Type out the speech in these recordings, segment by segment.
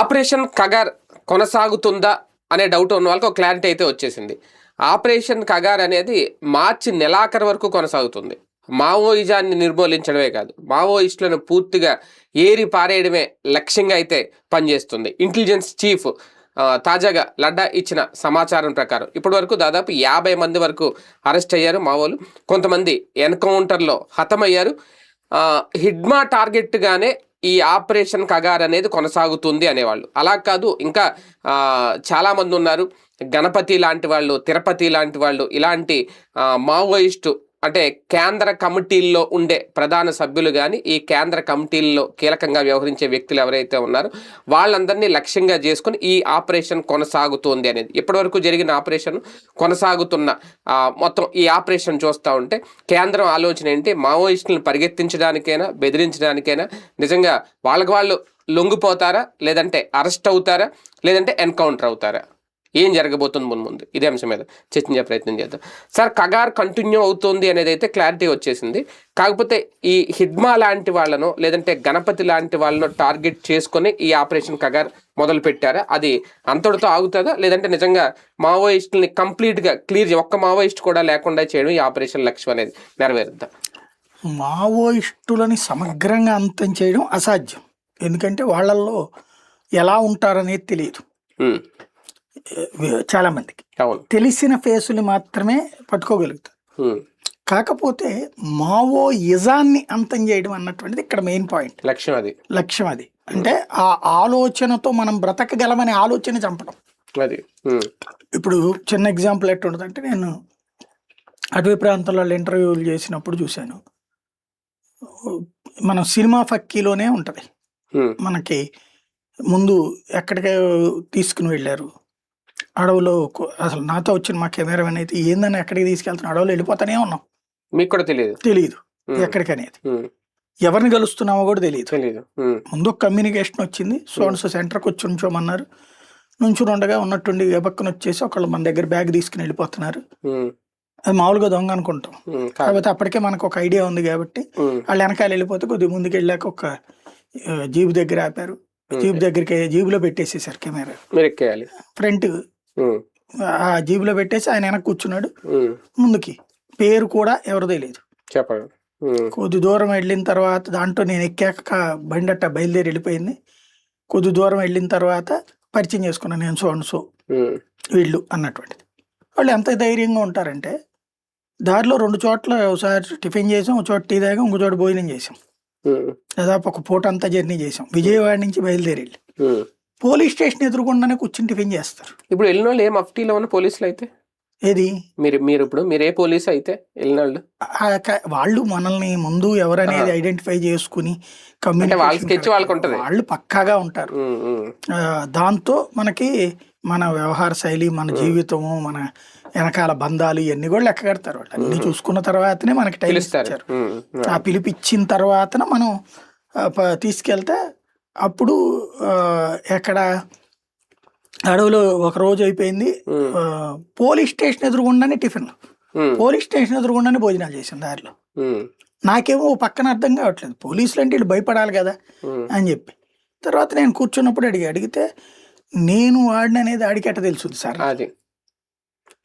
Operation Kagar కొనసాగుతుందా అనే doubt ఉన్న వాళ్ళకి ఒక క్లారిటీ అయితే వచ్చేసింది. ఆపరేషన్ కగార్ అనేది మార్చి నెలాఖరు వరకు కొనసాగుతుంది. మావోయిజాన్ని నిర్మూలించడమే కాదు మావోయిస్టులను పూర్తిగా ఏరి పారేయడమే లక్ష్యంగా అయితే పనిచేస్తుంది. ఇంటెలిజెన్స్ చీఫ్ తాజాగా లడ్డా ఇచ్చిన సమాచారం ప్రకారం ఇప్పటి వరకు దాదాపు యాభై మంది వరకు అరెస్ట్ అయ్యారు మావోలు. కొంతమంది ఎన్కౌంటర్లో హతమయ్యారు. హిడ్మా టార్గెట్గానే ఈ ఆపరేషన్ కగార్ అనేది కొనసాగుతుంది అనేవాళ్ళు. అలా కాదు ఇంకా చాలామంది ఉన్నారు. గణపతి లాంటి వాళ్ళు తిరుపతి లాంటి వాళ్ళు ఇలాంటి మావోయిస్టు అంటే కేంద్ర కమిటీల్లో ఉండే ప్రధాన సభ్యులు కానీ ఈ కేంద్ర కమిటీల్లో కీలకంగా వ్యవహరించే వ్యక్తులు ఎవరైతే ఉన్నారో వాళ్ళందరినీ లక్ష్యంగా చేసుకుని ఈ ఆపరేషన్ కొనసాగుతోంది అనేది. ఇప్పటివరకు జరిగిన ఆపరేషన్ కొనసాగుతున్న మొత్తం ఈ ఆపరేషన్ చూస్తూ ఉంటే కేంద్రం ఆలోచన ఏంటి? మావోయిస్టులను పరిగెత్తించడానికైనా బెదిరించడానికైనా నిజంగా వాళ్ళకి వాళ్ళు లొంగిపోతారా? లేదంటే అరెస్ట్ అవుతారా? లేదంటే ఎన్కౌంటర్ అవుతారా? ఏం జరగబోతుంది ముందు ముందు? ఇదే అంశం మీద చర్చించే ప్రయత్నం చేద్దాం. సార్ కగార్ కంటిన్యూ అవుతుంది అనేది అయితే క్లారిటీ వచ్చేసింది. కాకపోతే ఈ హిడ్మా లాంటి వాళ్ళను లేదంటే గణపతి లాంటి వాళ్ళను టార్గెట్ చేసుకొని ఈ ఆపరేషన్ కగార్ మొదలు పెట్టారా? అది అంతటితో ఆగుతుందా? లేదంటే నిజంగా మావోయిస్టుల్ని కంప్లీట్గా క్లియర్ ఒక్క మావోయిస్ట్ కూడా లేకుండా చేయడం ఈ ఆపరేషన్ లక్ష్యం అనేది నెరవేరుద్దా? మావోయిస్టులని సమగ్రంగా అంతం చేయడం అసాధ్యం. ఎందుకంటే వాళ్ళల్లో ఎలా ఉంటారనేది తెలియదు. చాలా మందికి తెలిసిన ఫేసులు మాత్రమే పట్టుకోగలుగుతారు. కాకపోతే మావో ఇజాన్ని అంతం చేయడం అన్నటువంటిది ఇక్కడ మెయిన్ పాయింట్. లక్ష్యం అది. లక్ష్యం అది. అంటే ఆ ఆలోచనతో మనం బ్రతకగలమనే ఆలోచన చంపడం. అది. ఇప్పుడు చిన్న ఎగ్జాంపుల్ ఎట్టుంటుందంటే నేను అటవీ ప్రాంతంలో ఇంటర్వ్యూలు చేసినప్పుడు చూశాను. మనం సినిమా ఫక్కీలోనే ఉంటుంది. మనకి ముందు ఎక్కడికి తీసుకుని వెళ్ళారు. అడవిలో కొ- అసలు నాతో వచ్చిన మా కెమెరామెన్ అయితే ఏందని ఎక్కడికి తీసుకెళ్తున్నా? అడవిలో వెళ్ళిపోతానే ఉన్నాం. మీకు కూడా తెలియదు తెలియదు ఉమ్, ఎక్కడికి అనేది ఉమ్, ఎవరిని కలుస్తున్నామో కూడా తెలియదు తెలియదు ఉమ్, ముందు ఒక కమ్యూనికేషన్ వచ్చింది. సోన్స్ సెంటర్కి వచ్చి ఉంచోమన్నారు నుంచుని ఉండగా ఉన్నట్టుండి ఏ పక్కన వచ్చేసి ఒకళ్ళు మన దగ్గర బ్యాగ్ తీసుకుని వెళ్ళిపోతున్నారు. ఉమ్, అది మామూలుగా దొంగ అనుకుంటాం. ఉమ్, కాదు. కాకపోతే అప్పటికే మనకు ఒక ఐడియా ఉంది కాబట్టి ఉమ్, వాళ్ళు వెనకాల వెళ్ళిపోతే కొద్దిగా ముందుకు వెళ్ళాక ఒక ఆ, జీప్ దగ్గర ఆపారు. జీప్ దగ్గరికి జీబులో పెట్టేసేసారు కెమెరా. మీరు ఎక్కేయాలి ఫ్రంట్ ఆ జీబులో పెట్టేసి ఆయన వెనక్కి కూర్చున్నాడు. ముందుకి. పేరు కూడా ఎవరు తెలియదు చెప్పండి. కొద్ది దూరం వెళ్ళిన తర్వాత దాంట్లో నేను ఎక్కాక బండి అట్ట బయలుదేరి వెళ్ళిపోయింది. కొద్ది దూరం వెళ్ళిన తర్వాత పరిచయం చేసుకున్నాను నేను సో అండ్ సో. వీళ్ళు అన్నటువంటిది. వాళ్ళు ఎంత ధైర్యంగా ఉంటారంటే దారిలో రెండు చోట్ల ఒకసారి టిఫిన్ చేసాం ఒక చోట టీ తాగాం ఇంకో చోట భోజనం చేసాం. దాదాపు ఒక పూట అంతా జర్నీ చేసాం. విజయవాడ నుంచి బయలుదేరి వెళ్ళి. పోలీస్ స్టేషన్ ఎదురుకుండానే కూర్చుని టిఫిన్ చేస్తారు. ఇప్పుడు వెళ్ళిన వాళ్ళు ఏ మఫ్టీలో ఉన్న పోలీసులు అయితే? ఏది? మీరు మీరు ఇప్పుడు మీరు ఏ పోలీసు అయితే వెళ్ళిన వాళ్ళు వాళ్ళు మనల్ని ముందు ఎవరనేది ఐడెంటిఫై చేసుకుని sketch వాళ్ళకి ఉంటది. వాళ్ళు పక్కాగా ఉంటారు. దాంతో మనకి మన వ్యవహార శైలి మన జీవితము మన వెనకాల బంధాలు ఇవన్నీ కూడా లెక్క కడతారు వాళ్ళు. అన్ని చూసుకున్న తర్వాతనే మనకి టైం ఉమ్, ఆ పిలిపిచ్చిన తర్వాతన మనం తీసుకెళ్తే అప్పుడు ఎక్కడ అడవిలో ఒక రోజు అయిపోయింది. పోలీస్ స్టేషన్ ఎదురుగుండానే టిఫిన్. పోలీస్ స్టేషన్ ఎదురుగుండానే భోజనాలు చేసాం దారిలో. నాకేమో పక్కన అర్థం కావట్లేదు. పోలీసులు అంటే వీళ్ళు భయపడాలి కదా అని చెప్పి. తర్వాత నేను కూర్చున్నప్పుడు అడిగి అడిగితే నేను వాడిని అనేది ఆడికి ఎట్ట తెలుస్తుంది సార్? అది.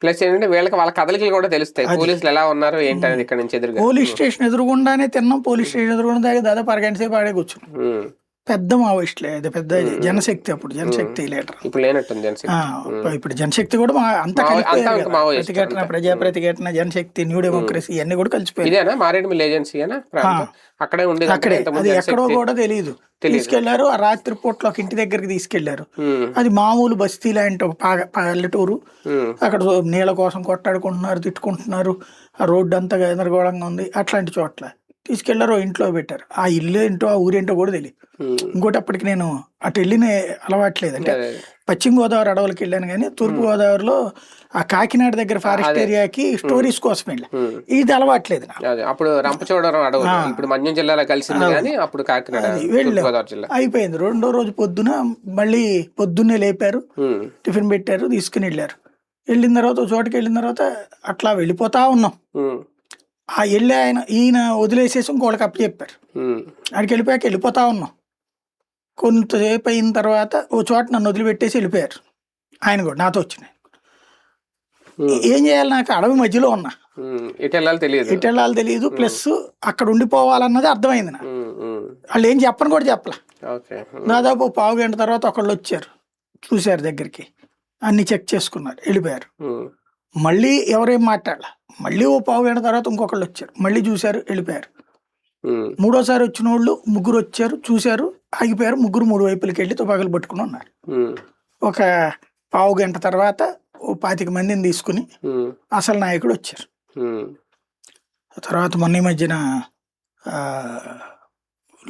ప్లస్ ఏంటంటే వీళ్ళకి వాళ్ళ కదలికలు కూడా తెలుస్తాయి. పోలీసులు ఎలా ఉన్నారు ఏంటి అనేది ఇక్కడ నుంచి ఎదురుగా. పోలీస్ స్టేషన్ ఎదురుగుండానే తిన్నాం. పోలీస్ స్టేషన్ ఎదురుగుండా దాదాపు అరగంట సేపు ఆడే కూర్చున్నాం. పెద్ద మావోయిస్టులే అది పెద్ద జనశక్తి అప్పుడు జనశక్తి లీడర్. ఇప్పుడు లేనట్టుంది జనశక్తి. కూడా అంతా. మావోయిస్ట్ ప్రతిఘటన. ప్రజా ప్రతిఘటన జనశక్తి న్యూ డెమోక్రసీ ఇవన్నీ కూడా ఏజెన్సీ ప్రాంతం? అక్కడే ఉండేది అక్కడే. ఇంతకుముందు అది ఎక్కడో. కూడా తెలియదు. తీసుకెళ్ళారు ఆ రాత్రి పూట్ల ఒక ఇంటి దగ్గరికి తీసుకెళ్ళారు. అది మామూలు బస్తీ లాంటి ఒక పల్లెటూరు. అక్కడ నీళ్ళ కోసం కొట్టాడుకుంటున్నారు తిట్టుకుంటున్నారు. ఆ రోడ్డు అంతా గందరగోళంగా ఉంది అట్లాంటి చోట్ల. తీసుకెళ్ళారు ఇంట్లో పెట్టారు. ఆ ఇల్లు ఏంటో ఆ ఊరేంటో కూడా తెలియదు. ఇంకోటి అప్పటికి నేను అటు వెళ్ళిన అలవాట్లేదు. అంటే. పశ్చిమ గోదావరి అడవులకి వెళ్ళాను కానీ తూర్పు గోదావరిలో ఆ కాకినాడ దగ్గర ఫారెస్ట్. ఏరియాకి స్టోరీస్ కోసం వెళ్ళా. ఇది అలవాట్లేదు అప్పుడు రంపచోడవరం అడవులు. ఆ. ఇప్పుడు మన్యం జిల్లాలో కలిసింది కానీ అప్పుడు కాకినాడ అది వెళ్ళాం. గోదావరి జిల్లా. అయిపోయింది. రెండో రోజు పొద్దున మళ్ళీ పొద్దున్నే లేపారు. టిఫిన్ పెట్టారు తీసుకుని వెళ్ళారు. వెళ్ళిన తర్వాత చోటుకి వెళ్ళిన తర్వాత అట్లా వెళ్ళిపోతా ఉన్నాం. ఆ వెళ్ళి ఆయన ఈయన వదిలేసేసి ఇంకోళ్ళకి అప్పు చెప్పారు. ఆడికి వెళ్ళిపోయాక వెళ్ళిపోతా ఉన్నాం. కొంతసేపు అయిన తర్వాత ఓ చోట నన్ను వదిలిపెట్టేసి వెళ్ళిపోయారు. ఆయన కూడా నాతో వచ్చినాయి ఉమ్, ఏం చేయాలి నాకు? అడవి మధ్యలో ఉన్నా. వెళ్ళాలి తెలియదు. ఎటు వెళ్ళాలో తెలియదు ప్లస్ అక్కడ ఉండిపోవాలన్నది అర్థమైంది నాకు. ఉమ్, వాళ్ళు ఏం చెప్పని కూడా చెప్పలే. దాదాపు పావు గంట తర్వాత ఒకళ్ళు వచ్చారు. చూశారు దగ్గరికి. అన్ని చెక్ చేసుకున్నారు. వెళ్ళిపోయారు. మళ్ళీ ఎవరేం మాట్లాడాల? మళ్ళీ ఓ పావు గంట తర్వాత ఇంకొకళ్ళు వచ్చారు. మళ్ళీ చూశారు వెళ్ళిపోయారు. మూడోసారి వచ్చిన వాళ్ళు ముగ్గురు వచ్చారు చూశారు ఆగిపోయారు. ముగ్గురు మూడు వైపులకి వెళ్ళి తుపాకులు పట్టుకుని ఉన్నారు. ఒక పావు గంట తర్వాత ఓ పాతిక మందిని తీసుకుని అసలు నాయకుడు వచ్చారు. తర్వాత మొన్న ఈ మధ్యన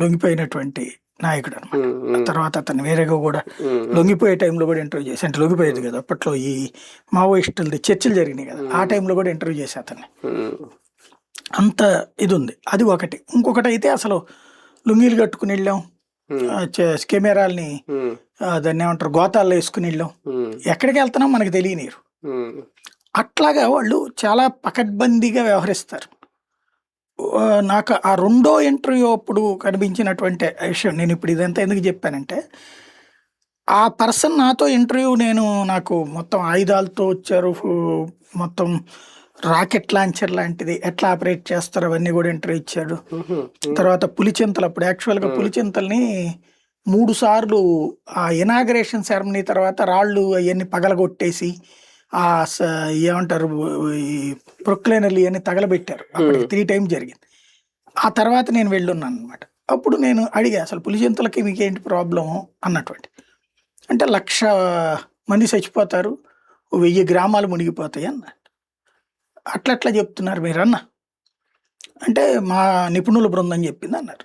లొంగిపోయినటువంటి నాయకుడు అనమాట తర్వాత అతను వేరేగా కూడా లొంగిపోయే టైంలో కూడా ఇంటర్వ్యూ చేసి అంటే లొంగిపోయేది కదా అప్పట్లో ఈ మావోయిస్టులది చర్చలు జరిగినాయి కదా ఆ టైంలో కూడా ఇంటర్వ్యూ చేసి అతన్ని. అంత ఇది ఉంది అది ఒకటి. ఇంకొకటి అయితే అసలు లుంగీలు కట్టుకుని వెళ్ళాం. కెమెరాల్ని దాన్ని ఏమంటారు గోతాల్లో వేసుకుని వెళ్ళాం. ఎక్కడికి వెళ్తున్నాం మనకు తెలియనిరు. అట్లాగా వాళ్ళు చాలా పకడ్బందీగా వ్యవహరిస్తారు. నాకు ఆ రెండో ఇంటర్వ్యూ అప్పుడు కనిపించినటువంటి విషయం నేను ఇప్పుడు ఇదంతా ఎందుకు చెప్పానంటే ఆ పర్సన్ నాతో ఇంటర్వ్యూ నేను నాకు మొత్తం ఆయుధాలతో వచ్చారు. మొత్తం రాకెట్ లాంచర్ లాంటిది ఎట్లా ఆపరేట్ చేస్తారు అవన్నీ కూడా ఇంటర్వ్యూ ఇచ్చాడు. తర్వాత పులిచింతలు అప్పుడు యాక్చువల్గా పులిచింతల్ని మూడు సార్లు ఆ ఇనాగరేషన్ సెరమనీ తర్వాత రాళ్ళు అవన్నీ పగలగొట్టేసి ఏమంటారు ఈ ప్రొక్లైనర్లు ఇవన్నీ తగలబెట్టారు. అప్పటికి త్రీ టైమ్స్ జరిగింది. ఆ తర్వాత నేను వెళ్ళున్నాను అనమాట అప్పుడు నేను అడిగా అసలు పులిచింతలకి మీకు ఏంటి ప్రాబ్లము? అన్నటువంటి. అంటే లక్ష మంది చచ్చిపోతారు వెయ్యి గ్రామాలు మునిగిపోతాయి అన్న అట్లా అట్లా చెప్తున్నారు మీరు అన్న అంటే మా నిపుణుల బృందం చెప్పింది అన్నారు.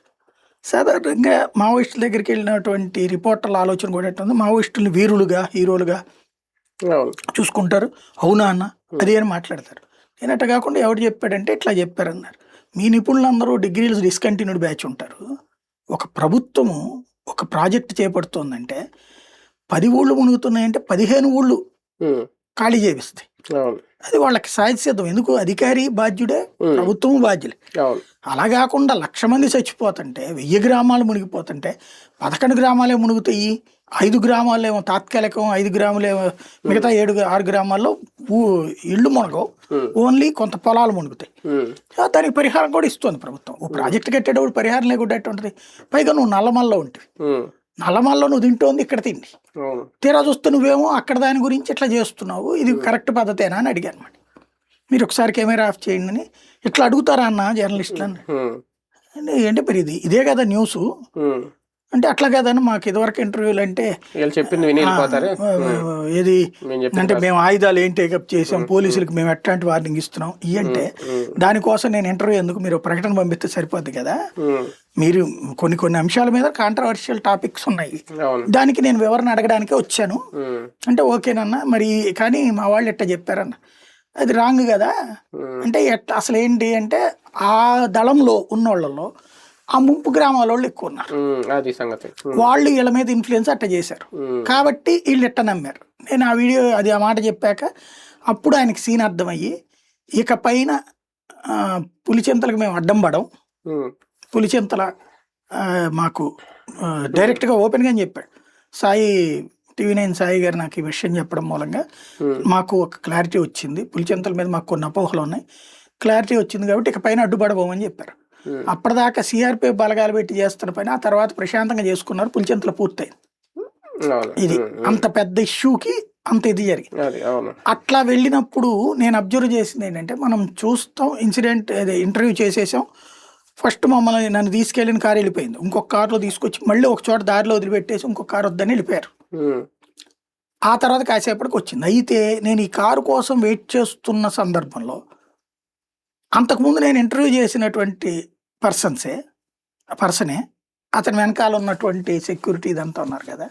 సాధారణంగా మావోయిస్టుల దగ్గరికి వెళ్ళినటువంటి రిపోర్టర్ల ఆలోచన కూడా ఎట్టుంది మావోయిస్టుల్ని వీరులుగా హీరోలుగా చూసుకుంటారు. అవునా అన్న? అది అని మాట్లాడతారు. నేను అట్లా కాకుండా ఎవరు చెప్పాడంటే ఇట్లా చెప్పారన్నారు. మీ నిపుణులందరూ డిగ్రీలు డిస్కంటిన్యూడ్ బ్యాచ్ ఉంటారు. ఒక ప్రభుత్వము ఒక ప్రాజెక్ట్ చేపడుతోందంటే పది ఊళ్ళు మునుగుతున్నాయంటే పదిహేను ఊళ్ళు ఖాళీ చేపిస్తాయి. అది వాళ్ళకి సాధ్యసిద్ధం ఎందుకు? అధికారి బాధ్యుడే ప్రభుత్వం బాధ్యులే. అలా కాకుండా లక్ష మంది చచ్చిపోతుంటే వెయ్యి గ్రామాలు మునిగిపోతుంటే పదకొండు గ్రామాలే మునుగుతాయి ఐదు గ్రామాలేమో తాత్కాలికం ఐదు గ్రాములేమో మిగతా ఏడు ఆరు గ్రామాల్లో ఇళ్ళు మునగవు. ఓన్లీ కొంత పొలాలు మునుగుతాయి. దానికి పరిహారం కూడా ఇస్తుంది ప్రభుత్వం. ఓ ప్రాజెక్ట్ కట్టేటప్పుడు పరిహారం లేకుండా ఉంటుంది పైగా నువ్వు నల్లమల్లో ఉంటుంది నల్లమల్లో నువ్వు తింటోంది ఇక్కడ తిండి. తీరా చూస్తే నువ్వేమో అక్కడ దాని గురించి ఇట్లా చేస్తున్నావు ఇది కరెక్ట్ పద్ధతేనా అని అడిగాను అనమాట మీరు ఒకసారి కెమెరా ఆఫ్ చేయండి అని. ఇట్లా అడుగుతారా అన్న జర్నలిస్టులు అని ఉమ్, అంటే ఏంటి మరి ఇది? ఇదే కదా న్యూస్. అంటే అట్లా కదని మాకు ఇదివరకు ఇంటర్వ్యూలు అంటే చెప్పింది ఏది అంటే మేము ఆయుధాలు ఏం టేకప్ చేసాం పోలీసులకు మేము ఎట్లాంటి వార్నింగ్ ఇస్తున్నాం? ఇవి అంటే దానికోసం నేను ఇంటర్వ్యూ ఎందుకు మీరు ప్రకటన పంపిస్తే సరిపోద్ది కదా? మీరు కొన్ని కొన్ని అంశాల మీద కాంట్రవర్షియల్ టాపిక్స్ ఉన్నాయి. దానికి నేను వివరణ అడగడానికే వచ్చాను. అంటే ఓకేనన్న మరి కానీ మా వాళ్ళు ఎట్లా చెప్పారన్న. అది రాంగ్ కదా? అంటే ఎట్లా అసలు ఏంటి అంటే ఆ దళంలో ఉన్నోళ్ళలో ఆ ముంపు గ్రామాల వాళ్ళు ఎక్కువ ఉన్నారు అది సంగతి. వాళ్ళు వీళ్ళ మీద ఇన్ఫ్లుయెన్స్ అట్ట చేశారు. కాబట్టి వీళ్ళు ఎట్ట నమ్మారు? నేను ఆ వీడియో అది ఆ మాట చెప్పాక అప్పుడు ఆయనకి సీన్ అర్థమయ్యి ఇక పైన పులిచింతలకు మేము అడ్డం పడం పులిచింతల మాకు డైరెక్ట్గా ఓపెన్గా చెప్పాడు. సాయి టీవీ నైన్ సాయి గారు నాకు ఈ విషయం చెప్పడం మూలంగా మాకు ఒక క్లారిటీ వచ్చింది. పులిచింతల మీద మాకు కొన్ని అపోహలు ఉన్నాయి. క్లారిటీ వచ్చింది కాబట్టి ఇక పైన అడ్డుపడబోమని చెప్పారు. అప్పటిదాకా సిఆర్పిఎఫ్ బలగాలు పెట్టి చేస్తున్న పని ఆ తర్వాత ప్రశాంతంగా చేసుకున్నారు పులిచింతలు పూర్తయింది. ఇది అంత పెద్ద ఇష్యూకి అంత ఇది జరిగింది. అట్లా వెళ్ళినప్పుడు నేను అబ్జర్వ్ చేసింది ఏంటంటే మనం చూస్తాం ఇన్సిడెంట్ అదే ఇంటర్వ్యూ చేసేసాం ఫస్ట్ మమ్మల్ని నన్ను తీసుకెళ్ళిన కారు వెళ్ళిపోయింది. ఇంకొక కారులో తీసుకొచ్చి మళ్ళీ ఒక చోట దారిలో వదిలిపెట్టేసి ఇంకొక కారు వద్దని వెళ్ళిపోయారు. ఆ తర్వాత కాసేపటికి వచ్చింది. అయితే నేను ఈ కారు కోసం వెయిట్ చేస్తున్న సందర్భంలో అంతకుముందు నేను ఇంటర్వ్యూ చేసినటువంటి పర్సన్సే పర్సనే అతని వెనకాల ఉన్నటువంటి సెక్యూరిటీ ఇదంతా ఉన్నారు కదా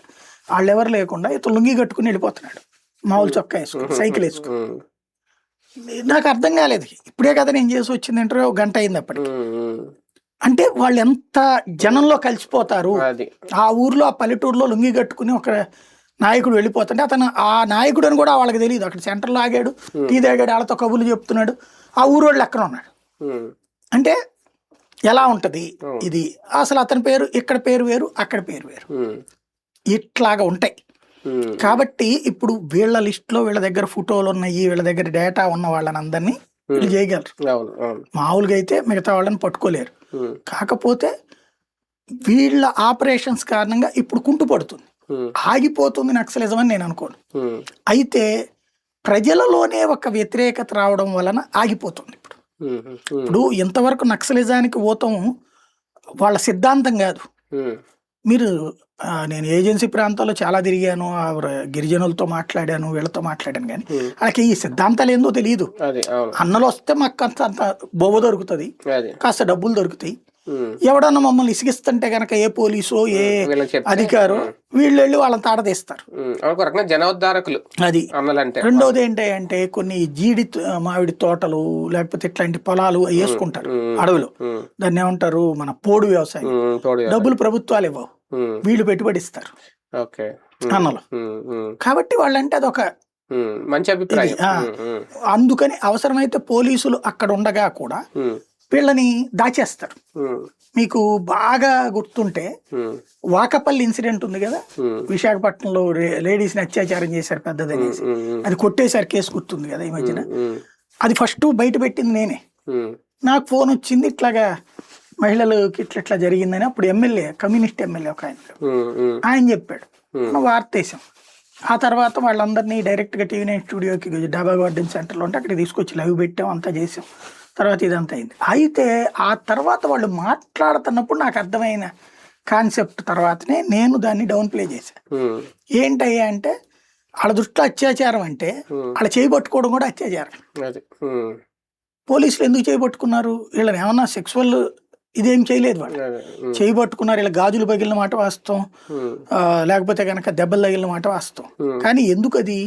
వాళ్ళు ఎవరు లేకుండా ఇతను లుంగి కట్టుకుని వెళ్ళిపోతున్నాడు. మామూలు చొక్కా వేసుకుని సైకిల్ వేసుకుని ఉమ్, నాకు అర్థం కాలేదు. ఇప్పుడే కదా నేను చేసి వచ్చింది ఇంటర్వ్యూ ఒక గంట అయింది అప్పటికి. అంటే వాళ్ళు ఎంత జనంలో కలిసిపోతారు? ఆ ఊర్లో ఆ పల్లెటూరులో లుంగి కట్టుకుని ఒక నాయకుడు వెళ్ళిపోతుంటే అతను ఆ నాయకుడు అని కూడా వాళ్ళకి తెలియదు. అక్కడ సెంటర్లో ఆగాడు టీ తాగాడు వాళ్ళతో కబుర్లు చెప్తున్నాడు. ఆ ఊరోళ్ళు ఎక్కడ ఉన్నాడు అంటే ఎలా ఉంటది. ఇది అసలు అతని పేరు ఇక్కడ పేరు వేరు అక్కడ పేరు వేరు. ఇట్లాగా ఉంటాయి. కాబట్టి ఇప్పుడు వీళ్ళ లిస్ట్లో వీళ్ళ దగ్గర ఫోటోలు ఉన్నాయి వీళ్ళ దగ్గర డేటా ఉన్న వాళ్ళని అందరినీ వీళ్ళు చేయగలరు. మామూలుగా అయితే మిగతా వాళ్ళని పట్టుకోలేరు. కాకపోతే వీళ్ళ ఆపరేషన్స్ కారణంగా ఇప్పుడు కుంటుపడుతుంది ఉమ్, ఆగిపోతుంది నక్సలిజం అని నేను అనుకోను. అయితే ప్రజలలోనే ఒక వ్యతిరేకత రావడం వలన ఆగిపోతుంది. ఇప్పుడు ఇంతవరకు నక్సలిజానికి పోతాం వాళ్ళ సిద్ధాంతం కాదు. మీరు నేను ఏజెన్సీ ప్రాంతాల్లో చాలా తిరిగాను గిరిజనులతో మాట్లాడాను వీళ్ళతో మాట్లాడాను కానీ వాళ్ళకి ఈ సిద్ధాంతాలు ఏందో తెలియదు అన్నలు వస్తే మాకు అంత అంత బొవ్వ దొరుకుతుంది. కాస్త డబ్బులు దొరుకుతాయి. ఎవడన్నా మమ్మల్ని ఇసిగిస్తుంటే గనక ఏ పోలీసో ఏ అధికారో వీళ్ళు వెళ్ళి వాళ్ళని తాడదీస్తారు. జనోద్ధారకులు అది. రెండోది ఏంటి అంటే కొన్ని జీడి మామిడి తోటలు లేకపోతే ఇట్లాంటి పొలాలు వేసుకుంటారు అడవిలో. దాన్ని ఏమంటారు? మన పోడు వ్యవసాయం. డబ్బులు ప్రభుత్వాలు ఇవ్వవు. వీళ్ళు పెట్టుబడి ఇస్తారు. అన్నలు. కాబట్టి వాళ్ళంటే అదొక మంచి అభిప్రాయం. అందుకని అవసరమైతే పోలీసులు అక్కడ ఉండగా కూడా వీళ్ళని దాచేస్తారు. మీకు బాగా గుర్తుంటే వాకపల్లి ఇన్సిడెంట్ ఉంది కదా? విశాఖపట్నంలో లేడీస్ని అత్యాచారం చేశారు పెద్దదనేసి అది కొట్టేశారు కేసు గుర్తుంది కదా ఈ మధ్యన. అది ఫస్ట్ బయట పెట్టింది నేనే. నాకు ఫోన్ వచ్చింది ఇట్లాగా మహిళలకి ఇట్లా ఇట్లా జరిగిందని అప్పుడు ఎమ్మెల్యే కమ్యూనిస్ట్ ఎమ్మెల్యే ఒక ఆయన. ఆయన చెప్పాడు. మనం వార్త వేసాం. ఆ తర్వాత వాళ్ళందరినీ డైరెక్ట్గా టీవీ నైన్ స్టూడియోకి డాబా గార్డెన్ సెంటర్లో ఉంటే అక్కడికి తీసుకొచ్చి లైవ్ పెట్టాం అంతా చేసాం. తర్వాత ఇదంతా అయింది. అయితే ఆ తర్వాత వాళ్ళు మాట్లాడుతున్నప్పుడు నాకు అర్థమైన కాన్సెప్ట్ తర్వాతనే నేను దాన్ని డౌన్ ప్లే చేశాను ఏంటయ్యా అంటే వాళ్ళ దృష్టిలో అత్యాచారం అంటే వాళ్ళ చేయబట్టుకోవడం కూడా అత్యాచారం. పోలీసులు ఎందుకు చేయబట్టుకున్నారు వీళ్ళని ఏమన్నా సెక్సువల్ ఇదేం చేయలేదు వాళ్ళు. చేయబట్టుకున్నారు ఇలా గాజులు పగిలిన మాట వాస్తవం. లేకపోతే కనుక దెబ్బలు తగిలిన మాట వాస్తవం. కానీ ఎందుకు అది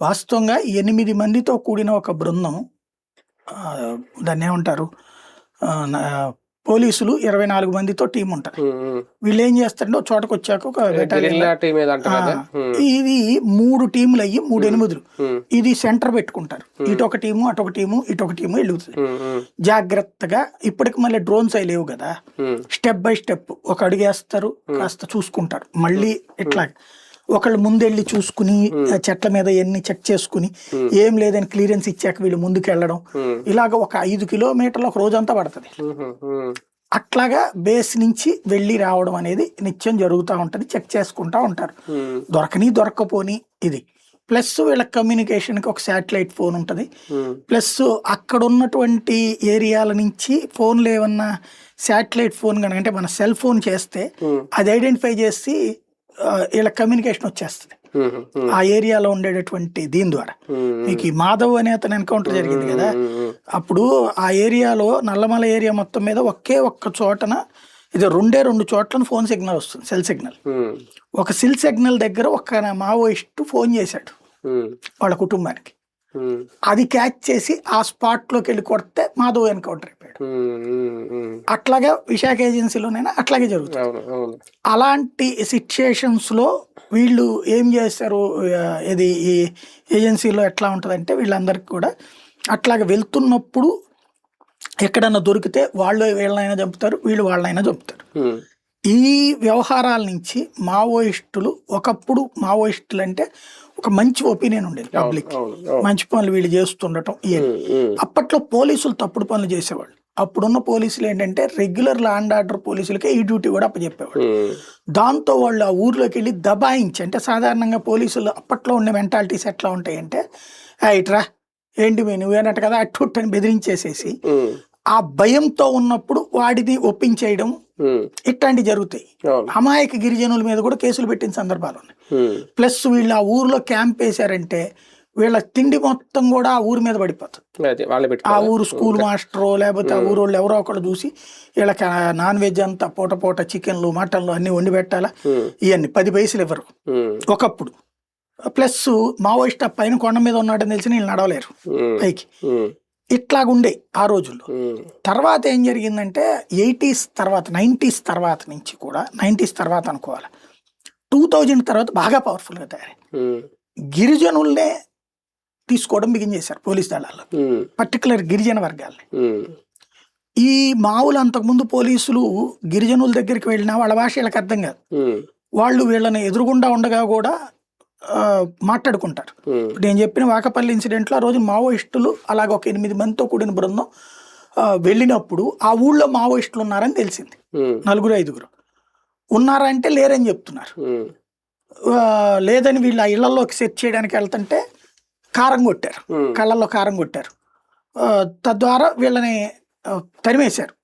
వాస్తవంగా ఎనిమిది మందితో కూడిన ఒక బృందం దాన్ని ఏమంటారు? పోలీసులు ఇరవై నాలుగు మందితో టీం ఉంటారు. వీళ్ళు ఏం చేస్తారంటే ఒక చోటకు వచ్చాక ఒక ఇది మూడు టీంలు అయ్యి మూడు ఎనిమిదిలు. ఇది సెంటర్ పెట్టుకుంటారు. ఇటు ఒక టీము అటు ఒక టీము ఇటు ఒక టీము ఉమ్, జాగ్రత్తగా ఇప్పటికి మళ్ళీ డ్రోన్స్ అవి లేవు కదా. స్టెప్ బై స్టెప్ ఒక అడుగేస్తారు కాస్త చూసుకుంటారు. మళ్ళీ ఇట్లా ఒకళ్ళు ముందెళ్ళి చూసుకుని చెట్ల మీద ఎన్ని చెక్ చేసుకుని ఏం లేదని క్లియరెన్స్ ఇచ్చాక వీళ్ళు ముందుకు వెళ్ళడం ఇలాగ ఒక ఐదు కిలోమీటర్లు ఒక రోజంతా పడుతుంది. అట్లాగా బేస్ నుంచి వెళ్ళి రావడం అనేది నిత్యం జరుగుతూ ఉంటది చెక్ చేసుకుంటా ఉంటారు. దొరకని దొరకపోని ఇది. ప్లస్ వీళ్ళ కమ్యూనికేషన్కి ఒక శాటిలైట్ ఫోన్ ఉంటుంది. ప్లస్ అక్కడ ఉన్నటువంటి ఏరియాల నుంచి ఫోన్లు ఏమన్నా శాటిలైట్ ఫోన్ కనుక అంటే మన సెల్ ఫోన్ చేస్తే అది ఐడెంటిఫై చేసి వీళ్ళ కమ్యూనికేషన్ వచ్చేస్తుంది. ఆ ఏరియాలో ఉండేటటువంటి దీని ద్వారా. మీకు ఈ మాధవ్ అనే అతను ఎన్కౌంటర్ జరిగింది కదా. అప్పుడు ఆ ఏరియాలో నల్లమల ఏరియా మొత్తం మీద ఒకే ఒక్క చోటన ఇది రెండే రెండు చోట్ల ఫోన్ సిగ్నల్ వస్తుంది సెల్ సిగ్నల్ ఒక సెల్ సిగ్నల్ దగ్గర ఒక మావోయిస్ట్ ఫోన్ చేశాడు. వాళ్ళ కుటుంబానికి. అది క్యాచ్ చేసి ఆ స్పాట్లోకి వెళ్ళి కొడితే మాధవ్ ఎన్కౌంటర్ అయిపోయాడు. ఉమ్, ఉమ్. అట్లాగే విశాఖ ఏజెన్సీలోనైనా అట్లాగే జరుగుతుంది. అలాంటి సిచ్యుయేషన్స్లో వీళ్ళు ఏం చేస్తారు? ఇది ఈ ఏజెన్సీలో ఎట్లా ఉంటుందంటే వీళ్ళందరికీ కూడా అట్లాగే వెళ్తున్నప్పుడు ఎక్కడన్నా దొరికితే వాళ్ళు వీళ్ళనైనా చంపుతారు వీళ్ళు వాళ్ళనైనా చంపుతారు. ఈ వ్యవహారాల నుంచి మావోయిస్టులు ఒకప్పుడు మావోయిస్టులు అంటే ఒక మంచి ఒపీనియన్ ఉండేది పబ్లిక్. మంచి పనులు వీళ్ళు చేస్తుండటం అప్పట్లో పోలీసులు తప్పుడు పనులు చేసేవాళ్ళు. అప్పుడున్న పోలీసులు ఏంటంటే రెగ్యులర్ లా అండ్ ఆర్డర్ పోలీసులకే ఈ డ్యూటీ కూడా అప్పచెప్పేవాళ్ళు. దాంతో వాళ్ళు ఆ ఊర్లోకి వెళ్ళి దబాయించి అంటే సాధారణంగా పోలీసులు అప్పట్లో ఉండే మెంటాలిటీస్ ఎట్లా ఉంటాయంటే "ఆ, ఇట్రా ఏంటి మీ నువ్వేనట్టు కదా అట్టు అని బెదిరించేసేసి ఆ భయంతో ఉన్నప్పుడు వాడిని ఒప్పించేయడం ఇట్లాంటివి జరుగుతాయి. అమాయక గిరిజనుల మీద కూడా కేసులు పెట్టిన సందర్భాలు ఉన్నాయి. ప్లస్ వీళ్ళు ఆ ఊర్లో క్యాంప్ వేశారంటే వీళ్ళ తిండి మొత్తం కూడా ఆ ఊరి మీద పడిపోతుంది. ఆ ఊరు స్కూల్ మాస్టరో లేకపోతే ఆ ఊరు వాళ్ళు ఎవరో ఒకళ్ళు చూసి వీళ్ళకి నాన్ వెజ్ అంతా పూట పూట చికెన్లు మటన్లు అన్ని వండి పెట్టాలా? ఇవన్నీ పది పైసలు ఇవ్వరు. ఒకప్పుడు. ప్లస్ మావోయిస్ట్ ఆ పైన కొండ మీద ఉన్నాడని తెలిసి వీళ్ళు నడవలేరు. పైకి. ఇట్లాగుండే ఆ రోజుల్లో. తర్వాత ఏం జరిగిందంటే ఎయిటీస్ తర్వాత నైంటీస్ తర్వాత నుంచి కూడా నైంటీస్ తర్వాత అనుకోవాలి టూ థౌజండ్ తర్వాత బాగా పవర్ఫుల్గా తయారై గిరిజనుల్నే తీసుకోవడం బిగిన్ చేశారు పోలీస్ దళాల్లో పర్టికులర్ గిరిజన వర్గాల్ని. ఈ మావులు అంతకుముందు పోలీసులు గిరిజనుల దగ్గరికి వెళ్ళినా వాళ్ళ భాష వీళ్ళకి అర్థం కాదు. వాళ్ళు వీళ్ళని ఎదురుగుండా ఉండగా కూడా మాట్లాడుకుంటారు. నేను చెప్పిన వాకపల్లి ఇన్సిడెంట్లో ఆ రోజు మావోయిస్టులు అలాగ ఒక ఎనిమిది మందితో కూడిన బృందం వెళ్ళినప్పుడు ఆ ఊళ్ళో మావోయిస్టులు ఉన్నారని తెలిసింది. నలుగురు ఐదుగురు. ఉన్నారంటే లేరని చెప్తున్నారు. లేదని వీళ్ళు ఆ ఇళ్ళలోకి సెర్చ్ చేయడానికి వెళ్తుంటే కారం కొట్టారు. కళ్ళల్లో కారం కొట్టారు. తద్వారా వీళ్ళని తరిమేశారు.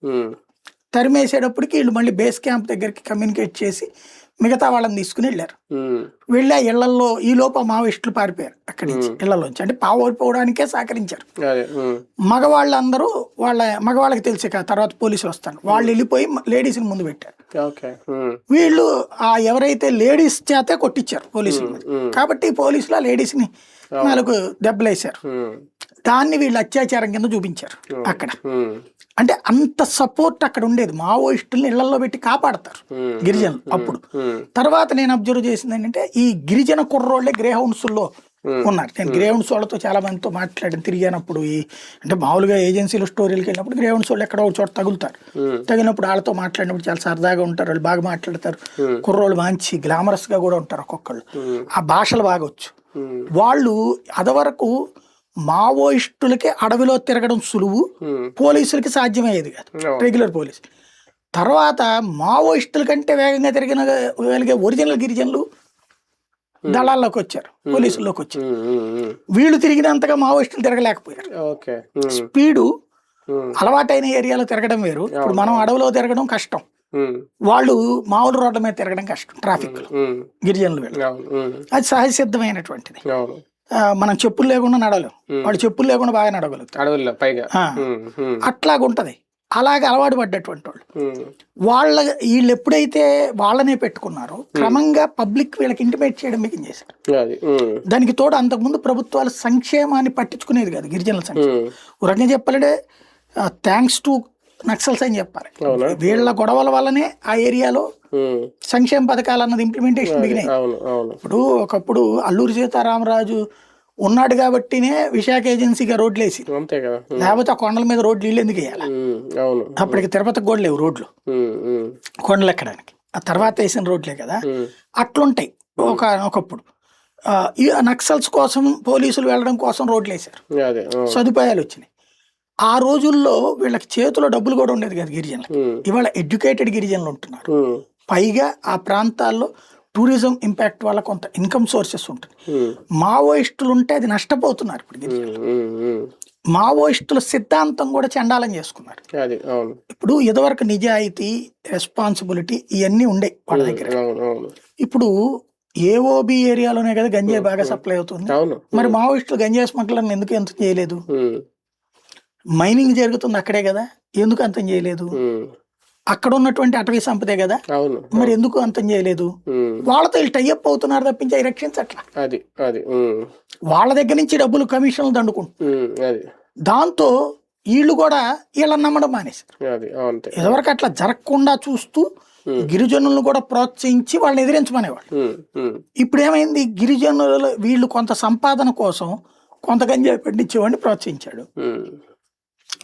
తరిమేసేటప్పటికి వీళ్ళు మళ్ళీ బేస్ క్యాంప్ దగ్గరికి కమ్యూనికేట్ చేసి మిగతా వాళ్ళని తీసుకుని వెళ్ళారు. వెళ్ళి ఆ ఇళ్ళలో ఈ లోప మావోయిస్టులు పారిపోయారు అక్కడి నుంచి ఇళ్ళలోంచి. అంటే పారిపోవడానికే సహకరించారు. మగవాళ్ళందరూ వాళ్ళ మగవాళ్ళకి తెలిసి కాదు తర్వాత పోలీసులు వస్తారు. వాళ్ళు వెళ్ళిపోయి లేడీస్ని ముందు పెట్టారు. వీళ్ళు ఆ ఎవరైతే లేడీస్ చేతే కొట్టించారు పోలీసుల కాబట్టి పోలీసులు ఆ లేడీస్ని నాలుగు దెబ్బలేశారు. దాన్ని వీళ్ళు అత్యాచారం కింద చూపించారు అక్కడ. అంటే అంత సపోర్ట్ అక్కడ ఉండేది. మావోయిస్టుల్ని ఇళ్ళలో పెట్టి కాపాడతారు గిరిజనులు అప్పుడు. తర్వాత నేను అబ్జర్వ్ చేసింది ఏంటంటే ఈ గిరిజన కుర్రోళ్ళే గ్రే హౌన్స్లో ఉన్నారు. నేను గ్రే హౌన్స్ వాళ్ళతో చాలా మందితో మాట్లాడాను తిరిగానప్పుడు ఈ అంటే మామూలుగా ఏజెన్సీలు స్టోరీలకు వెళ్ళినప్పుడు గ్రే హౌన్స్ వాళ్ళు ఎక్కడో ఒక చోట తగులుతారు. తగినప్పుడు వాళ్ళతో మాట్లాడినప్పుడు చాలా సరదాగా ఉంటారు వాళ్ళు బాగా మాట్లాడతారు. కుర్రోళ్ళు మంచి గ్లామరస్గా కూడా ఉంటారు ఒక్కొక్కళ్ళు. ఆ భాషలు బాగా వచ్చు ఉమ్, వాళ్ళు అదవరకు మావోయిస్టులకి అడవిలో తిరగడం సులువు పోలీసులకి సాధ్యమయ్యేది కాదు. Regular police. తర్వాత మావోయిస్టుల కంటే వేగంగా తిరిగిన వెలిగే ఒరిజినల్ గిరిజనులు దళాల్లోకి వచ్చారు పోలీసుల్లోకి వచ్చారు. వీళ్ళు తిరిగినంతగా మావోయిస్టులు తిరగలేకపోయారు. స్పీడు అలవాటైన ఏరియాలో తిరగడం వేరు. ఇప్పుడు మనం అడవిలో తిరగడం కష్టం. వాళ్ళు మామూలు రోడ్ల మీద తిరగడం కష్టం ట్రాఫిక్లో గిరిజనులు అది సహజ సిద్ధమైనటువంటిది అవును. ఆ, మనం చెప్పులు లేకుండా నడవలేం. వాళ్ళు చెప్పులు లేకుండా బాగా నడవగలుగుతారు అడవుల్లో పైగా. అట్లాగుంటది. అలాగే అలవాటు పడ్డటువంటి వాళ్ళు. వాళ్ళ వీళ్ళు ఎప్పుడైతే వాళ్ళనే పెట్టుకున్నారో క్రమంగా పబ్లిక్ వీళ్ళకి ఇంటిమేట్ చేయడం బిగిన్ చేశారు. దానికి తోడు అంతకుముందు ప్రభుత్వాలు సంక్షేమాన్ని పట్టించుకునేది కాదు గిరిజనుల సంక్షేమం. ఒక రకంగా చెప్పాలంటే థ్యాంక్స్ టు నక్సల్స్ అని చెప్పాలి. వీళ్ళ గొడవల వల్లనే ఆ ఏరియాలో సంక్షేమ పథకాలు అన్నది ఇంప్లిమెంటేషన్ బిగినాయి ఇప్పుడు ఒకప్పుడు అల్లూరి సీతారామరాజు ఉన్నాడు కాబట్టినే విశాఖ ఏజెన్సీగా రోడ్లు వేసి లేకపోతే ఆ కొండల మీద రోడ్లు ఇల్లు ఎందుకు వేయాలి? అప్పటికి తిరుపతికి కూడా లేవు రోడ్లు. కొండలు ఎక్కడానికి. ఆ తర్వాత వేసిన రోడ్లే కదా. అట్లుంటాయి ఒక ఒకప్పుడు. నక్సల్స్ కోసం పోలీసులు వెళ్ళడం కోసం రోడ్లు వేశారు. సదుపాయాలు వచ్చినాయి. ఆ రోజుల్లో వీళ్ళకి చేతిలో డబ్బులు కూడా ఉండేది కదా గిరిజనులకి. ఉమ్, ఇవాళ ఎడ్యుకేటెడ్ గిరిజనులు ఉంటున్నారు. పైగా ఆ ప్రాంతాల్లో టూరిజం ఇంపాక్ట్ వల్ల కొంత ఇన్కమ్ సోర్సెస్ ఉంటుంది మావోయిస్టులు ఉంటే అది నష్టపోతున్నారు ఇప్పుడు గిరిజనులు. మావోయిస్టుల సిద్ధాంతం కూడా చండాలం చేసుకున్నారు. ఇప్పుడు ఇదివరకు నిజాయితీ రెస్పాన్సిబిలిటీ ఇవన్నీ ఉండే వాళ్ళ దగ్గర. ఇప్పుడు ఏఓబి ఏరియాలోనే కదా గంజాయి బాగా సప్లై అవుతుంది. మరి మావోయిస్టులు గంజాయి స్మగ్లర్ని ఎందుకు ఎంత చేయలేదు? మైనింగ్ జరుగుతుంది అక్కడే కదా. ఎందుకు అంతం చేయలేదు? అక్కడ ఉన్నటువంటి అటవీ సంపదే కదా. మరి ఎందుకు అంతం చేయలేదు? వాళ్ళతో వీళ్ళు టైఅప్ అవుతున్నారు తప్పించి అవి రక్షించట్లా? అది అది వాళ్ళ దగ్గర నుంచి డబ్బులు కమిషన్లు దండుకుంటున్నారు దాంతో వీళ్ళు కూడా వీళ్ళని నమ్మడం మానేశారు. ఇదివరకు అట్లా జరగకుండా చూస్తూ గిరిజనులను కూడా ప్రోత్సహించి వాళ్ళని ఎదిరించమనేవాళ్ళు. ఇప్పుడు ఏమైంది గిరిజనులు వీళ్ళు కొంత సంపాదన కోసం కొంత గంజాయి పండించేవాడిని ప్రోత్సహించాడు.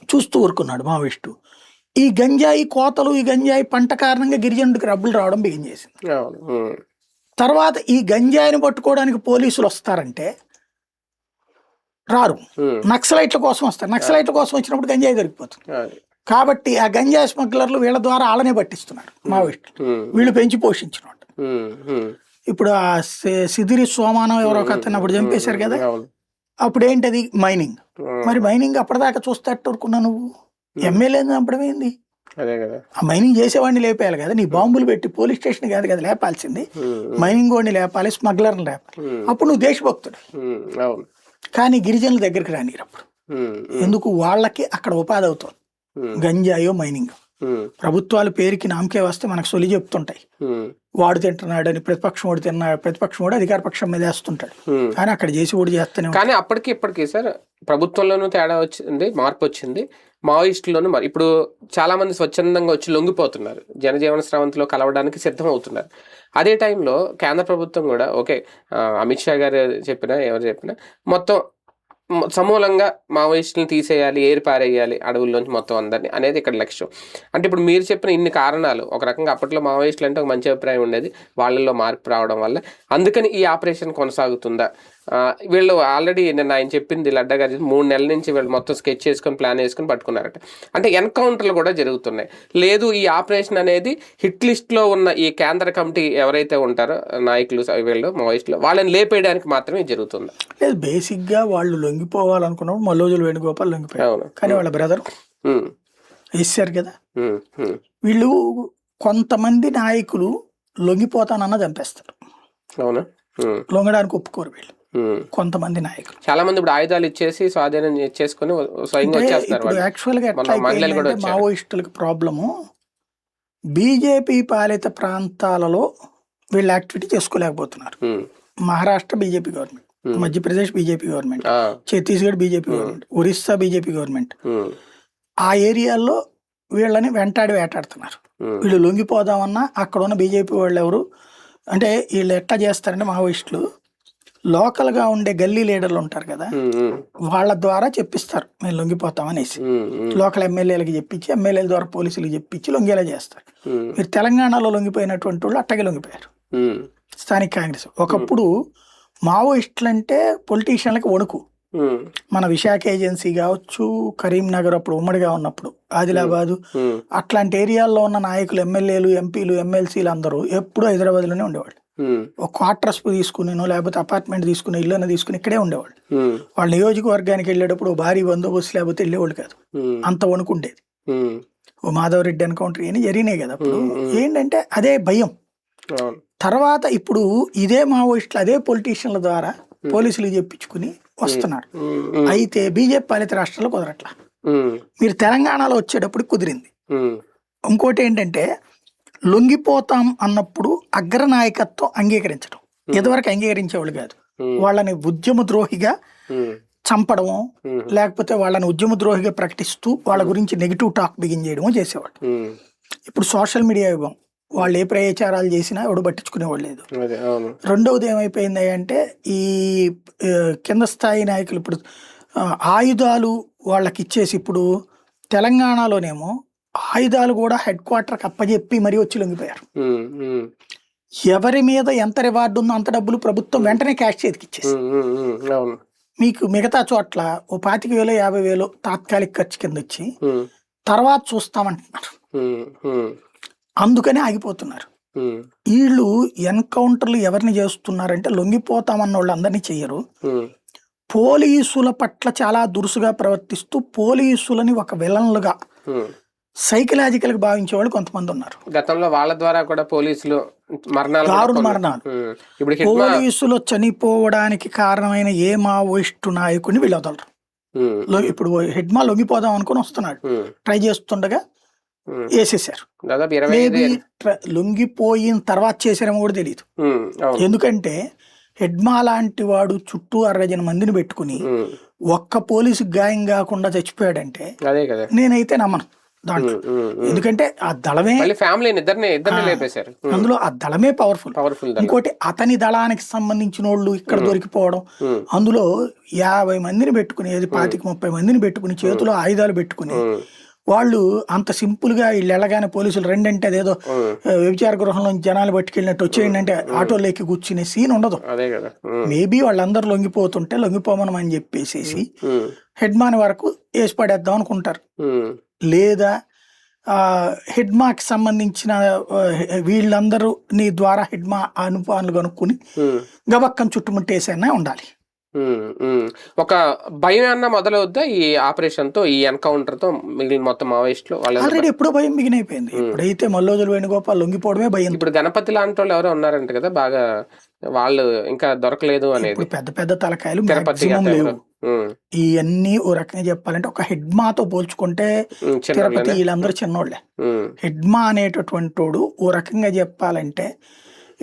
చూస్తూ ఊరుకున్నాడు మావిష్టు ఈ గంజాయి కోతలు ఈ గంజాయి పంట కారణంగా గిరిజనుడికి రబ్బులు రావడం బిగిన్ చేసింది. తర్వాత ఈ గంజాయిని పట్టుకోవడానికి పోలీసులు వస్తారంటే రారు. నక్సలైట్ల కోసం వస్తారు. నక్సలైట్ల కోసం వచ్చినప్పుడు గంజాయి దొరికిపోతుంది. కాబట్టి ఆ గంజాయి స్మగ్లర్లు వీళ్ళ ద్వారా ఆళ్ళనే పట్టిస్తున్నారు మావిస్టులు ఉమ్, వీళ్ళు పెంచి పోషించిన ఇప్పుడు ఆ సిదిరి సోమానం ఎవరో అప్పుడు చంపేశారు కదా? అప్పుడు ఏంటది మైనింగ్. మరి మైనింగ్ అప్పటిదాకా చూస్తే ఊరుకున్నా నువ్వు? ఎమ్మెల్యే చంపడం ఏంది? అదే కదా. ఆ మైనింగ్ చేసేవాడిని లేపేయాలి కదా. నీ బాంబులు పెట్టి పోలీస్ స్టేషన్ కాదు కదా లేపాల్సింది. మైనింగ్ వాడిని లేపాలి స్మగ్లర్ని లేపాలి. అప్పుడు నువ్వు దేశభక్తుడు. కానీ గిరిజనుల దగ్గరికి రానిరు అప్పుడు ఉమ్, ఎందుకు? వాళ్ళకి అక్కడ ఉపాధి అవుతుంది. గంజాయో మైనింగ్. ప్రభుత్వాలు పేరుకి నామకే వస్తే మనకు సొలి చెప్తుంటాయి. వాడు తింటున్నాడు అని ప్రతిపక్షం వాడు తిన్నాడు ప్రతిపక్షం వాడు అధికార పక్షం మీద వేస్తుంటాడు. కానీ అక్కడ చేసి వాడు చేస్తూనే. కానీ అప్పటికి ఇప్పటికి సార్ ప్రభుత్వంలోనూ తేడా వచ్చింది మార్పు వచ్చింది. మావోయిస్టుల్లోనూ మరి ఇప్పుడు చాలా మంది స్వచ్ఛందంగా వచ్చి లొంగిపోతున్నారు. జనజీవన స్రవంతిలో కలవడానికి సిద్ధం అవుతున్నారు అదే టైంలో కేంద్ర ప్రభుత్వం కూడా ఓకే అమిత్ షా గారు చెప్పినా ఎవరు చెప్పినా మొత్తం సమూలంగా మావోయిస్టులను తీసేయాలి ఏరిపారేయాలి అడవుల్లోంచి మొత్తం అందరినీ అనేది ఇక్కడ లక్ష్యం. అంటే ఇప్పుడు మీరు చెప్పిన ఇన్ని కారణాలు ఒక రకంగా అప్పట్లో మావోయిస్టులు అంటే ఒక మంచి అభిప్రాయం ఉండేది వాళ్ళల్లో మార్పు రావడం వల్ల. అందుకని ఈ ఆపరేషన్ కొనసాగుతుందా? వీళ్ళు ఆల్రెడీ నిన్న ఆయన చెప్పింది లడ్డా గారు మూడు నెలల నుంచి వీళ్ళు మొత్తం స్కెచ్ చేసుకొని ప్లాన్ వేసుకొని పట్టుకున్నారట. అంటే ఎన్కౌంటర్లు కూడా జరుగుతున్నాయి. లేదు ఈ ఆపరేషన్ అనేది హిట్ లిస్ట్లో ఉన్న ఈ కేంద్ర కమిటీ ఎవరైతే ఉంటారో నాయకులు వీళ్ళు మావోయిస్టులు వాళ్ళని లేపేయడానికి మాత్రమే జరుగుతుంది. లేదు బేసిక్గా వాళ్ళు లొంగిపోవాలనుకున్నప్పుడు మల్లోజులు వేణుగోపాల్ లొంగిపోయారు. కానీ వాళ్ళ బ్రదర్ వేసారు కదా. వీళ్ళు కొంతమంది నాయకులు లొంగిపోతానన్న చంపేస్తారు. అవునా? లొంగడానికి ఒప్పుకోరు వీళ్ళు. కొంతమంది నాయకులు. చాలా మంది ఇప్పుడు ఆయుధాలు ఇచ్చేసి స్వాధీనం చేసుకొని స్వయంగా వచ్చేస్తారు యాక్చువల్గా. మావోయిస్టులకు ప్రాబ్లము బీజేపీ పాలిత ప్రాంతాలలో వీళ్ళు activity చేసుకోలేకపోతున్నారు. Maharashtra BJP government. Madhya Pradesh BJP government Chhattisgarh BJP government Orissa BJP government. ఆ ఏరియాల్లో వీళ్ళని వెంటాడి వేటాడుతున్నారు. వీళ్ళు లొంగిపోదామన్నా అక్కడ ఉన్న బీజేపీ వాళ్ళు ఎవరు? అంటే వీళ్ళు ఎట్లా చేస్తారంటే మావోయిస్టులు లోకల్గా ఉండే గల్లీ లీడర్లు ఉంటారు కదా వాళ్ళ ద్వారా చెప్పిస్తారు మేము లొంగిపోతాం అనేసి. లోకల్ ఎమ్మెల్యేలకి చెప్పించి ఎమ్మెల్యేల ద్వారా పోలీసులకు చెప్పించి లొంగేలా చేస్తారు. మీరు తెలంగాణలో లొంగిపోయినటువంటి వాళ్ళు అట్టగే లొంగిపోయారు. స్థానిక కాంగ్రెస్. ఒకప్పుడు మావోయిస్టులు అంటే పొలిటీషియన్లకు వణుకు. మన విశాఖ ఏజెన్సీ కావచ్చు కరీంనగర్ అప్పుడు ఉమ్మడిగా ఉన్నప్పుడు ఆదిలాబాదు అట్లాంటి ఏరియాల్లో ఉన్న నాయకులు ఎమ్మెల్యేలు ఎంపీలు ఎమ్మెల్సీలు అందరూ ఎప్పుడూ హైదరాబాద్లోనే ఉండేవాళ్ళు. ఒక క్వార్టర్స్ తీసుకునేనో లేకపోతే అపార్ట్మెంట్ తీసుకుని ఇల్లు తీసుకుని ఇక్కడే ఉండేవాళ్ళు. వాళ్ళ నియోజకవర్గానికి వెళ్ళేటప్పుడు భారీ బందోబస్తు లేకపోతే వెళ్ళేవాళ్ళు కాదు. అంత వణుకుండేది. ఓ మాధవరెడ్డి ఎన్కౌంటర్ ఇవన్నీ జరిగినాయి కదా అప్పుడు. ఏంటంటే అదే భయం. తర్వాత ఇప్పుడు ఇదే మావోయిస్టులు అదే పొలిటీషియన్ల ద్వారా పోలీసులు చెప్పించుకుని వస్తున్నారు. అయితే బీజేపీ పాలిత రాష్ట్రాల్లో కుదరట్లా. మీరు తెలంగాణలో వచ్చేటప్పుడు కుదిరింది. ఇంకోటి ఏంటంటే లొంగిపోతాం అన్నప్పుడు అగ్రనాయకత్వం అంగీకరించడం. ఇదివరకు అంగీకరించేవాళ్ళు కాదు. వాళ్ళని ఉద్యమ ద్రోహిగా చంపడము లేకపోతే వాళ్ళని ఉద్యమ ద్రోహిగా ప్రకటిస్తూ వాళ్ళ గురించి నెగిటివ్ టాక్ బిగిన్ చేయడము చేసేవాళ్ళు. ఇప్పుడు సోషల్ మీడియా యుగం. వాళ్ళు ఏ ప్రచారాలు చేసినా ఎవడు పట్టించుకునేవాళ్ళు లేదు. రెండవది ఏమైపోయింది అంటే ఈ కింద స్థాయి నాయకులు ఇప్పుడు ఆయుధాలు వాళ్ళకి ఇచ్చేసి ఇప్పుడు తెలంగాణలోనేమో ఆయుధాలు కూడా హెడ్ క్వార్టర్కి అప్పజెప్పి మరీ వచ్చి లొంగిపోయారు. ఎవరి మీద ఎంత రివార్డు ఉందో అంత డబ్బులు ప్రభుత్వం వెంటనే క్యాష్ చేతికి ఇచ్చేసి మీకు మిగతా చోట్ల ఓ పాతిక వేలు యాభై వేలు తాత్కాలిక ఖర్చు కింద వచ్చి తర్వాత చూస్తామంటున్నారు. అందుకనే ఆగిపోతున్నారు. వీళ్ళు ఎన్కౌంటర్లు ఎవరిని చేస్తున్నారంటే లొంగిపోతామన్న వాళ్ళు అందరినీ చెయ్యరు పోలీసుల పట్ల చాలా దురుసుగా ప్రవర్తిస్తూ పోలీసులని ఒక విలన్లుగా ఉమ్. సైకలాజికల్గా భావించే వాళ్ళు కొంతమంది ఉన్నారు. గతంలో వాళ్ళ ద్వారా కూడా పోలీసులు మరణాలు దారుణ మరణాలు. ఇప్పుడు పోలీసులు చనిపోవడానికి కారణమైన ఏ మావోయిస్టు నాయకుడిని వీళ్ళు వదలరు లో- ఇప్పుడు హెడ్మా లొంగిపోదాం అనుకుని వస్తున్నాడు. ట్రై చేస్తుండగా. వేసేసారు లొంగిపోయిన తర్వాత చేసారేమో కూడా తెలియదు ఎందుకంటే హెడ్మా లాంటి వాడు చుట్టూ అరవై మందిని పెట్టుకుని ఒక్క పోలీసు గాయం కాకుండా చచ్చిపోయాడంటే నేనైతే నమ్మను. దాంట్లో. ఎందుకంటే ఆ దళమే ఇద్దరిని ఇద్దరిని. లేపేశారు. అందులో ఆ దళమే పవర్ఫుల్ ఇంకోటి అతని దళానికి సంబంధించిన వాళ్ళు ఇక్కడ దొరికిపోవడం. అందులో యాభై మందిని పెట్టుకుని ఏది పాతిక ముప్పై మందిని పెట్టుకుని చేతిలో ఆయుధాలు పెట్టుకుని వాళ్ళు అంత సింపుల్గా వీళ్ళు వెళ్ళగానే పోలీసులు రెండంటే అదేదో వ్యభిచార గృహంలో జనాలు పట్టుకెళ్ళినట్టు వచ్చేయండి అంటే ఆటోలో ఎక్కి కూర్చునే సీన్ ఉండదు. అదే మేబీ వాళ్ళందరూ లొంగిపోతుంటే లొంగిపోమని చెప్పేసేసి ఉమ్, హెడ్ మాన్ వరకు వేసి పడేద్దాం అనుకుంటారు. లేదా హెడ్ మాకి సంబంధించిన వీళ్ళందరూ నీ ద్వారా హెడ్ మా అనుపానులు కనుక్కుని గబక్కం చుట్టుముట్టేసైనా ఉండాలి. ఒక భయం అన్న మొదలవుద్దా ఈ ఆపరేషన్తో ఈ ఎన్కౌంటర్తో మిగిలిన మొత్తం మావోయిస్టులు వాళ్ళ ఆల్రెడీ ఎప్పుడో భయం మిగినైపోయింది ఎప్పుడైతే మల్లోజులు వేణుగోపాల్ లొంగిపోవడమే భయం. ఇప్పుడు గణపతి లాంటి వాళ్ళు ఎవరో ఉన్నారంట కదా బాగా వాళ్ళు ఇంకా దొరకలేదు అనేది. ఇప్పుడు పెద్ద పెద్ద తలకాయలు తిరుపతి లేవు. ఇవన్నీ ఓ రకంగా చెప్పాలంటే ఒక హెడ్ మాతో పోల్చుకుంటే తిరుపతి? వీళ్ళందరూ చిన్నోళ్ళే. హెడ్మా అనేటటువంటి వాడు ఓ రకంగా చెప్పాలంటే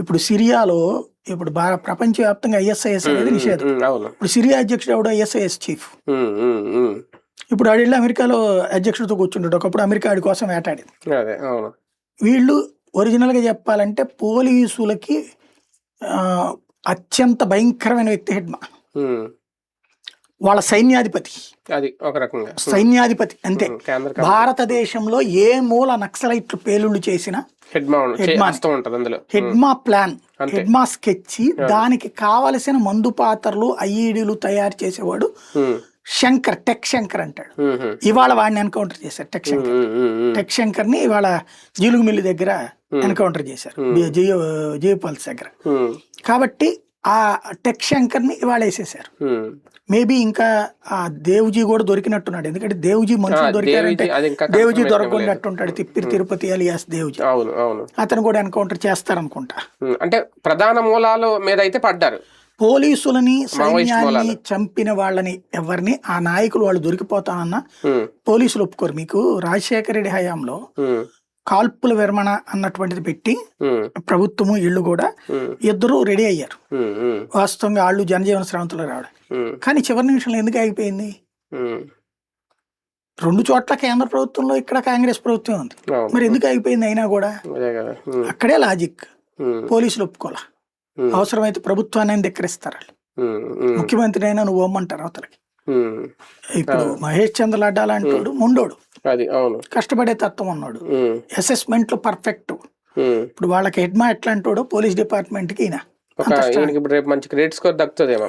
ఇప్పుడు సిరియాలో ఇప్పుడు బాగా ప్రపంచవ్యాప్తంగా ఐఎస్ఐఎస్ అనేది నిషేధం. ఇప్పుడు సిరియా అధ్యక్షుడు ఎవడు? ISIS chief. ఇప్పుడు ఆడు వెళ్ళి అమెరికాలో అధ్యక్షుడితో కూర్చుంటాడు. ఒకప్పుడు అమెరికా ఆడి కోసం వేటాడింది. వీళ్ళు ఒరిజినల్గా చెప్పాలంటే పోలీసులకి అత్యంత భయంకరమైన వ్యక్తి హెడ్మా వాళ్ళ సైన్యాధిపతి. అది ఒక రకంగా. సైన్యాధిపతి అంతే. భారతదేశంలో ఏ మూల నక్సలైట్లు పేలుళ్ళు చేసినా హెడ్మా ప్లాన్. హెడ్మా స్కెచ్ దానికి కావలసిన మందు పాత్రలు ఐఈడీలు తయారు చేసేవాడు శంకర్ టెక్ శంకర్ అంటాడు. ఇవాళ వాడిని ఎన్కౌంటర్ చేశారు టెక్ శంకర్. టెక్ శంకర్ని ఇవాళ జీలుగు మిల్లి దగ్గర ఎన్కౌంటర్ చేశారు జయ జయపాల్స్ దగ్గర. కాబట్టి ఆ టెక్ శంకర్ని ఇవాళ వేసేసారు. మేబీ ఇంకా ఆ దేవుజీ కూడా దొరికినట్టున్నాడు. ఎందుకంటే దేవుజీ మనుషులు దొరికారంటే దేవుజీ, దొరకకుండాట్టుంటాడు. తిప్పిరి తిరుపతి అలియాస్ దేవుజీ. అవును అవును. అతను కూడా ఎన్కౌంటర్ చేస్తారనుకుంటా. అంటే ప్రధాన మూలాల మీద అయితే పడ్డారు. పోలీసులని సైన్యాన్ని. చంపిన వాళ్ళని ఎవరిని ఆ నాయకులు వాళ్ళు దొరికిపోతానన్నా పోలీసులు ఒప్పుకోరు. మీకు రాజశేఖర రెడ్డి హయాంలో కాల్పుల విరమణ అన్నటువంటిది పెట్టి ప్రభుత్వము ఇళ్ళు కూడా ఇద్దరు రెడీ అయ్యారు. వాస్తవంగా వాళ్ళు జనజీవన స్రవంతులు రావడం. కానీ చివరి నిమిషంలో ఎందుకు ఆగిపోయింది? రెండు చోట్ల కేంద్ర ప్రభుత్వంలో ఇక్కడ కాంగ్రెస్ ప్రభుత్వం ఉంది. మరి ఎందుకు ఆగిపోయింది అయినా కూడా? అక్కడే లాజిక్. పోలీసులు ఒప్పుకోలే అవసరమైతే ప్రభుత్వాన్ని ధిక్కరిస్తారు ముఖ్యమంత్రి అయినా నువ్వు ఓమ్మంటారు అవతలకి. ఇప్పుడు మహేష్ చంద్ర లడ్డా లాంటి ముండోడు కష్టపడే తత్వం ఉన్నాడు. అసెస్మెంట్లో పర్ఫెక్ట్. ఇప్పుడు వాళ్ళకి హెడ్మా ఎట్లాంటోడో పోలీస్ డిపార్ట్మెంట్కి ఈయన మంచి క్రెడిట్ స్కోర్ దక్కుతుందేమో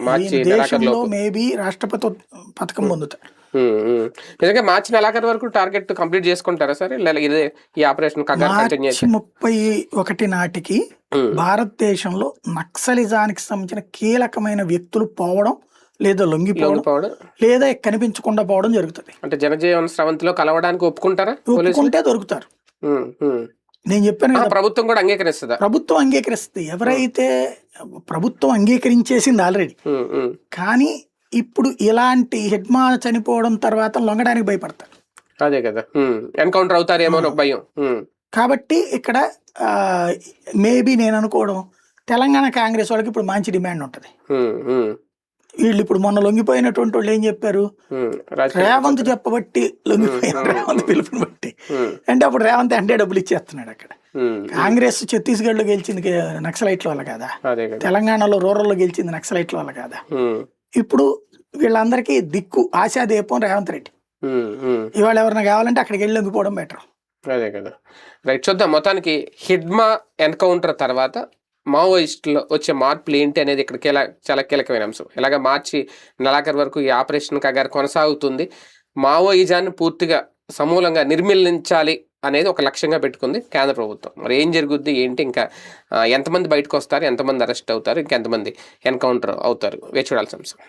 దేశంలో మేబీ రాష్ట్రపతి పథకం పొందుతాడు. నిజంగా మార్చి నెలాఖరు వరకు టార్గెట్ కంప్లీట్ చేసుకుంటారా సరే? ఇదే ఈ ఆపరేషన్ మార్చి ముప్పై ఒకటి నాటికి. భారతదేశంలో నక్సలిజానికి సంబంధించిన కీలకమైన వ్యక్తులు పోవడం లేదా లొంగిపోవడం లేదా కనిపించకుండా పోవడం జరుగుతుంది. అంటే జనజీవన స్రవంతిలో కలవడానికి ఒప్పుకుంటారా ఒప్పుకుంటే దొరుకుతారు. నేను చెప్పాను ప్రభుత్వం కూడా అంగీకరిస్తుందా? ప్రభుత్వం అంగీకరిస్తుంది. ఎవరైతే ప్రభుత్వం అంగీకరించేసింది ఆల్రెడీ. కానీ ఇప్పుడు ఇలాంటి హెడ్మా చనిపోవడం తర్వాత లొంగడానికి భయపడతారు. అదే కదా. ఎన్కౌంటర్ అవుతారేమో ఒక భయం. కాబట్టి ఇక్కడ మేబీ నేను అనుకోవడం తెలంగాణ కాంగ్రెస్ వాళ్ళకి ఇప్పుడు మంచి డిమాండ్ ఉంటుంది. వీళ్ళు ఇప్పుడు మొన్న లొంగిపోయినటువంటి వాళ్ళు ఏం చెప్పారు? రేవంత్ చెప్పబట్టి లొంగిపోయారు. రేవంత్ పిలుపుని బట్టి. అంటే అప్పుడు రేవంత్ అంటే డబ్బులు ఇచ్చేస్తున్నాడు అక్కడ. కాంగ్రెస్ ఛత్తీస్గఢ్లో గెలిచింది నక్సలైట్ల వల్ల కదా? తెలంగాణలో రూరల్లో గెలిచింది నక్సలైట్ల వల్ల కదా? ఇప్పుడు వీళ్ళందరికీ దిక్కు ఆశాదీపం రేవంత్ రెడ్డి. ఇవాళ ఎవరైనా కావాలంటే అక్కడికి వెళ్ళి లొంగిపోవడం బెటర్ అదే కదా. రైట్ చూద్దాం. మొత్తానికి హిడ్మా ఎన్కౌంటర్ తర్వాత మావోయిస్టులో వచ్చే మార్పులు ఏంటి అనేది ఇక్కడ కీల చాలా కీలకమైన అంశం. ఇలాగ మార్చి నెలాఖరు వరకు ఈ ఆపరేషన్ కగారు కొనసాగుతుంది. మావోయిజాన్ని పూర్తిగా సమూలంగా నిర్మూలించాలి అనేది ఒక లక్ష్యంగా పెట్టుకుంది కేంద్ర ప్రభుత్వం. మరి ఏం జరుగుద్ది? ఏంటి? ఇంకా ఎంతమంది బయటకు వస్తారు? ఎంతమంది అరెస్ట్ అవుతారు? ఇంకెంతమంది ఎన్కౌంటర్ అవుతారు? వేచి చూడాల్సిన అంశం.